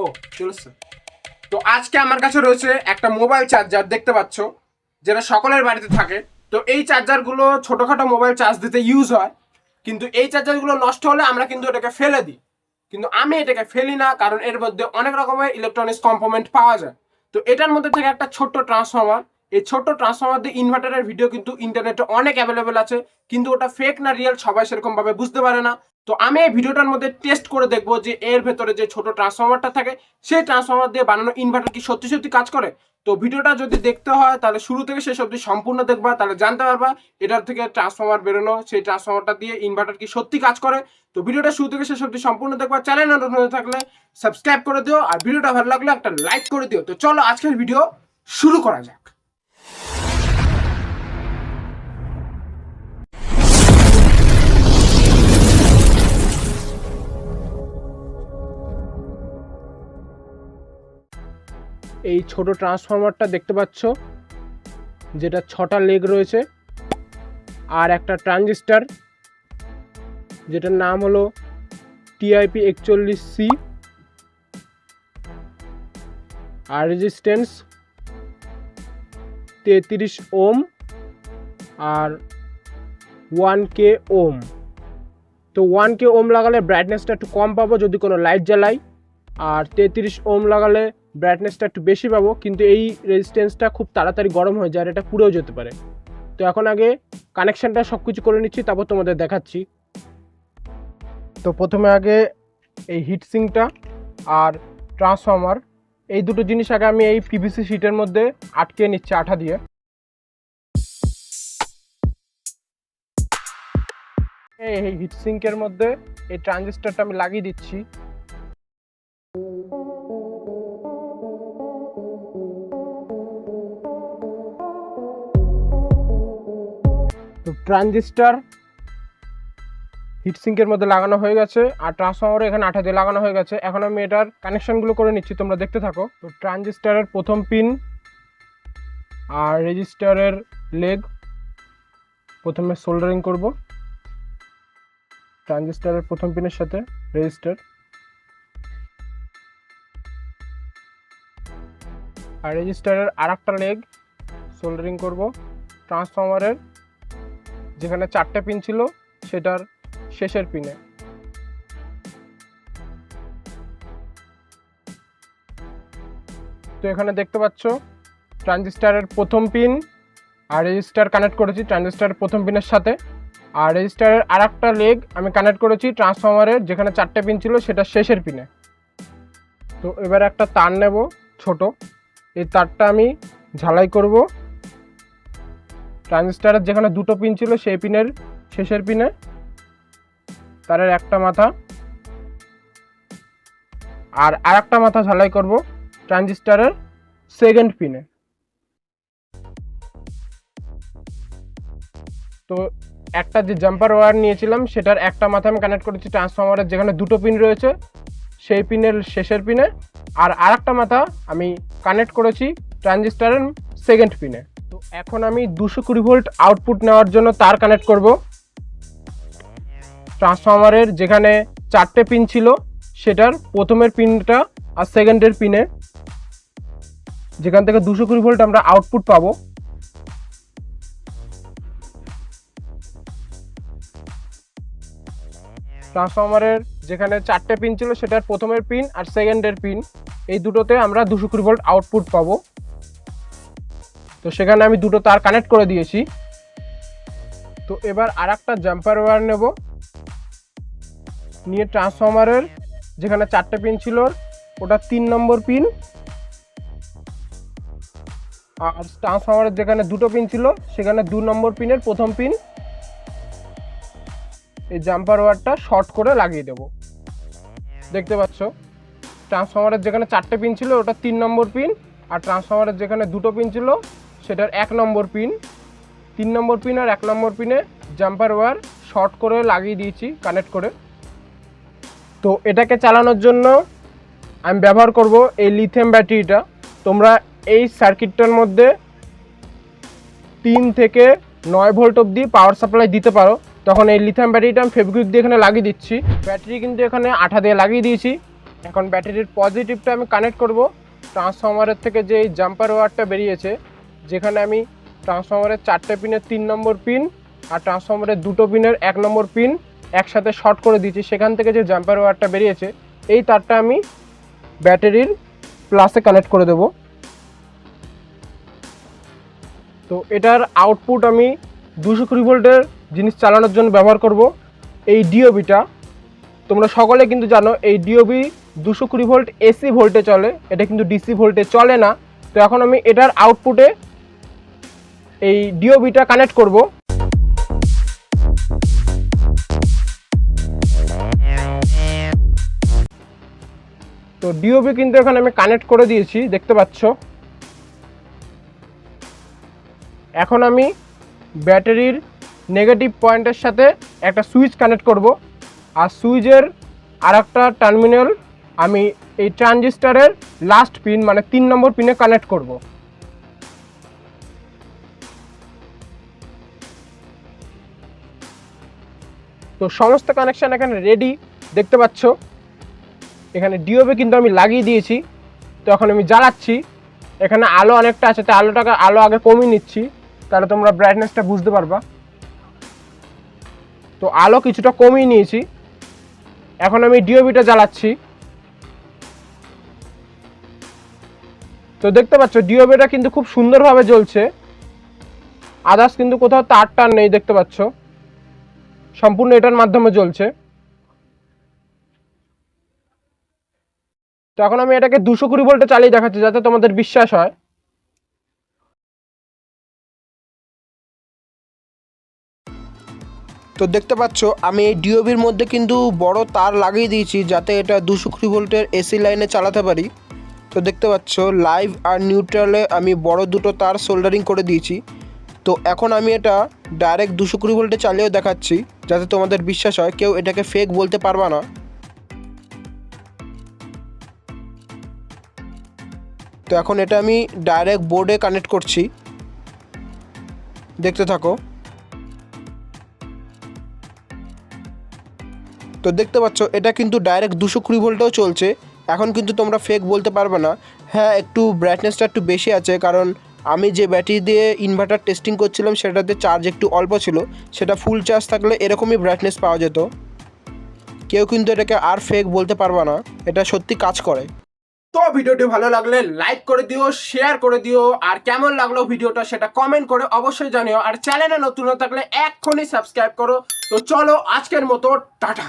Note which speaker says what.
Speaker 1: ও চলেছে তো আজকে আমার কাছে রয়েছে একটা মোবাইল চার্জার দেখতে পাচ্ছ, যেটা সকলের বাড়িতে থাকে। তো এই চার্জারগুলো ছোটোখাটো মোবাইল চার্জ দিতে ইউজ হয়, কিন্তু এই চার্জারগুলো নষ্ট হলে আমরা কিন্তু এটাকে ফেলে দিই। কিন্তু আমি এটাকে ফেলি না, কারণ এর মধ্যে অনেক রকমের ইলেকট্রনিক্স কম্পোনেন্ট পাওয়া যায়। তো এটার মধ্যে থেকে একটা ছোট্ট ট্রান্সফর্মার এই ছোট্ট ট্রান্সফর্মার দিয়ে ইনভার্টারের ভিডিও কিন্তু ইন্টারনেটে অনেক অ্যাভেলেবেল আছে, কিন্তু ওটা ফেক না রিয়েল সবাই সেরকম ভাবে বুঝতে পারে না। তো আমি এই ভিডিওটার মধ্যে টেস্ট করে দেখব যে এর ভেতরে যে ছোট ট্রান্সফর্মারটা থাকে, সেই ট্রান্সফর্মার দিয়ে বানানো ইনভার্টার কি সত্যি সত্যি কাজ করে? তো ভিডিওটা যদি দেখতে হয়, তাহলে শুরু থেকে শেষ অবধি সম্পূর্ণ দেখবা, তাহলে জানতে পারবা এটার থেকে ট্রান্সফর্মার বেরোনো, সেই ট্রান্সফর্মারটা দিয়ে ইনভার্টার কি সত্যি কাজ করে। তো ভিডিওটা শুরু থেকে শেষ অবধি সম্পূর্ণ দেখবা চ্যানেল হয়ে থাকলে সাবস্ক্রাইব করে দিও, আর ভিডিওটা ভালো লাগলে একটা লাইক করে দিও। তো চলো আজকের ভিডিও শুরু করা যাক। এই ছোট ট্রান্সফর্মারটা দেখতে পাচ্ছ, যেটা ছটা লেগ রয়েছে আর একটা ট্রানজিস্টার যেটার নাম হলো টিআইপি একচল্লিশ সি আর রেজিস্ট্যান্স তেত্রিশ ওম আর ওয়ান কে ওম। তো ওয়ান কে ওম লাগালে ব্রাইটনেসটা একটু কম পাবো, যদি কোনো লাইট জ্বালাই। আর তেত্রিশ ওম লাগালে ব্রাইটনেসটা একটু বেশি পাবো, কিন্তু এই রেজিস্ট্যান্সটা খুব তাড়াতাড়ি গরম হয়ে যায় আর এটা পুড়েও যেতে পারে। তো এখন আগে কানেকশানটা সব কিছু করে নিচ্ছি, তারপর তোমাদের দেখাচ্ছি। তো প্রথমে আগে এই হিট হিটসিংটা আর ট্রান্সফর্মার এই দুটো জিনিস আগে আমি এই পিভিসি শিটের মধ্যে আটকে নিচ্ছি আঠা দিয়ে। এই এই হিটসিঙ্কের মধ্যে এই ট্রানজিস্টারটা আমি লাগিয়ে দিচ্ছি। ট্রানজিস্টার হিটসিঙ্কের মধ্যে লাগানো হয়ে গেছে, আর ট্রান্সফর্মারও এখানে আঠা দিয়ে লাগানো হয়ে গেছে। এখন আমি এটার কানেকশনগুলো করে নিচ্ছি, তোমরা দেখতে থাকো। তো ট্রানজিস্টারের প্রথম পিন আর রেজিস্টারের লেগ প্রথমে সোল্ডারিং করব। ট্রানজিস্টারের প্রথম পিনের সাথে রেজিস্টার আর রেজিস্টারের আর একটা লেগ সোল্ডারিং করব। ট্রান্সফর্মারের যেখানে চারটে পিন ছিল, সেটার শেষের পিনে তো এখানে দেখতে পাচ্ছ ট্রানজিস্টারের প্রথম পিন আর রেজিস্টার কানেক্ট করেছি ট্রানজিস্টারের প্রথম পিনের সাথে। আর রেজিস্টারের আর একটা লেগ আমি কানেক্ট করেছি ট্রান্সফর্মারের যেখানে চারটে পিন ছিল, সেটা শেষের পিনে তো এবার একটা তার নেব, ছোট। এই তারটা আমি ঝালাই করব। ট্রানজিস্টারের যেখানে দুটো পিন ছিল, সেই পিনের শেষের পিনে, তারের একটা মাথা, আর আর একটা মাথা ঝালাই করব ট্রানজিস্টারের সেকেন্ড পিনে। তো একটা যে জাম্পার ওয়্যার নিয়েছিলাম, সেটার একটা মাথা আমি কানেক্ট করেছি ট্রান্সফর্মারের যেখানে দুটো পিন রয়েছে, সেই পিনের শেষের পিনে, আর আরেকটা মাথা আমি কানেক্ট করেছি ট্রানজিস্টারের সেকেন্ড পিনে। এখন আমি দুশো কুড়ি ভোল্ট আউটপুট নেওয়ার জন্য তার কানেক্ট করব। ট্রান্সফর্মারের যেখানে চারটে পিন ছিল, সেটার প্রথমের পিনটা আর সেকেন্ডের পিনে যেখান থেকে দুশো কুড়ি ভোল্ট আমরা আউটপুট পাবো। ট্রান্সফর্মারের যেখানে চারটে পিন ছিল, সেটার প্রথমের পিন আর সেকেন্ডের পিন এই দুটোতে আমরা দুশো কুড়ি ভোল্ট আউটপুট পাবো। তো সেখানে আমি দুটো তার কানেক্ট করে দিয়েছি। তো এবার আর একটা জাম্পার ওয়্যার নেব। নিয়ে ট্রান্সফর্মারের যেখানে চারটে পিন ছিল, ওটা তিন নম্বর পিন আর ট্রান্সফর্মারের যেখানে দুটো পিন ছিল, সেখানে দু নম্বর পিনের প্রথম পিন এই জাম্পার ওয়ারটা শর্ট করে লাগিয়ে দেব। দেখতে পাচ্ছ? ট্রান্সফর্মারের যেখানে চারটে পিন ছিল, ওটা তিন নম্বর পিন আর ট্রান্সফর্মারের যেখানে দুটো পিন ছিল সেটার এক নম্বর পিন, তিন নম্বর পিন আর এক নম্বর পিনে জাম্পার ওয়্যার শর্ট করে লাগিয়ে দিয়েছি কানেক্ট করে। তো এটাকে চালানোর জন্য আমি ব্যবহার করব এই লিথিয়াম ব্যাটারিটা তোমরা এই সার্কিটটার মধ্যে তিন থেকে নয় ভোল্ট অবধি পাওয়ার সাপ্লাই দিতে পারো। তখন এই লিথিয়াম ব্যাটারিটা আমি ফেব্রিক দিয়ে এখানে লাগিয়ে দিচ্ছি। ব্যাটারি কিন্তু এখানে আঠা দিয়ে লাগিয়ে দিয়েছি। এখন ব্যাটারির পজিটিভটা আমি কানেক্ট করব। ট্রান্সফর্মারের থেকে যে জাম্পার ওয়ারটা বেরিয়েছে যেখানে আমি ট্রান্সফর্মারের চারটে পিনের তিন নম্বর পিন আর ট্রান্সফর্মারের দুটো পিনের এক নম্বর পিন একসাথে শর্ট করে দিয়েছি। সেখান থেকে যে জাম্পার ওয়ারটা বেরিয়েছে, এই তারটা আমি ব্যাটারির প্লাসে কানেক্ট করে দেব। তো এটার আউটপুট আমি দুশো কুড়ি ভোল্টের জিনিস চালানোর জন্য ব্যবহার করব। এই ডিওবিটা তোমরা সকলে কিন্তু জানো, এই ডিওবি দুশো কুড়ি ভোল্ট এসি ভোল্টে চলে, এটা কিন্তু ডিসি ভোল্টে চলে না। তো এখন আমি এটার আউটপুটে এই ডিওবিটা কানেক্ট করব। তো ডিওবি কিন্তু এখন আমি কানেক্ট করে দিয়েছি, দেখতে পাচ্ছ। এখন আমি ব্যাটারির নেগেটিভ পয়েন্টের সাথে একটা সুইচ কানেক্ট করব। আর সুইচের আর একটা টার্মিনাল আমি এই ট্রানজিস্টারের লাস্ট পিন মানে তিন নম্বর পিনে কানেক্ট করব। তো সমস্ত কানেকশান এখানে রেডি দেখতে পাচ্ছ? এখানে ডিওবে কিন্তু আমি লাগিয়ে দিয়েছি। তো এখন আমি জ্বালাচ্ছি। এখানে আলো অনেকটা আছে, তো আলোটাকে, আলো আগে কমিয়ে নিচ্ছি। তাহলে তোমরা ব্রাইটনেসটা বুঝতে পারবা। তো আলো কিছুটা কমিয়ে নিয়েছি। এখন আমি ডিওবিটা জ্বালাচ্ছি। তো দেখতে পাচ্ছ ডিওবিটা কিন্তু খুব সুন্দরভাবে জ্বলছে। আদার্স কিন্তু কোথাও তার টার নেই, দেখতে পাচ্ছ। সম্পূর্ণ এটার মাধ্যমে চলছে তো এখন আমি এটাকে দুশো কুড়ি ভোল্টে চালিয়ে দেখাচ্ছি যাতে তোমাদের বিশ্বাস হয়।
Speaker 2: তো দেখতে পাচ্ছ, আমি এই ডিওবির মধ্যে কিন্তু বড় তার লাগিয়ে দিয়েছি যাতে এটা দুশো কুড়ি ভোল্টের এসি লাইনে চালাতে পারি। তো দেখতে পাচ্ছ লাইভ আর নিউট্রালে আমি বড় দুটো তার সোল্ডারিং করে দিয়েছি। তো এখন আমি এটা ডাইরেক্ট দুশো কুড়ি ভোল্টে চালিয়েও দেখাচ্ছি, যাতে তোমাদের বিশ্বাস হয়, কেউ এটাকে ফেক বলতে পারবা না। তো এখন এটা আমি ডাইরেক্ট বোর্ডে কানেক্ট করছি। দেখতে থাকো। তো দেখতে পাচ্ছ, এটা কিন্তু ডাইরেক্ট দুশো কুড়ি ভোল্টেও চলছে। এখন কিন্তু তোমরা ফেক বলতে পারবে না। হ্যাঁ একটু ব্রাইটনেসটা একটু বেশি আছে, কারণ আমি যে ব্যাটারি দিয়ে ইনভার্টার টেস্টিং করছিলাম, সেটাতে চার্জ একটু অল্প ছিল, সেটা ফুল চার্জ থাকলে এরকমই ব্রাইটনেস পাওয়া যেত। কেউ কিন্তু এটাকে আর ফেক বলতে পারবে না, এটা সত্যি কাজ করে।
Speaker 1: তো ভিডিওটি ভালো লাগলে লাইক করে দিও শেয়ার করে দিও, আর কেমন লাগল ভিডিওটা সেটা কমেন্ট করে অবশ্যই জানিও, আর চ্যানেলে নতুন থাকলে এক্ষুনি সাবস্ক্রাইব করো। তো চলো আজকের মতো, টাটা।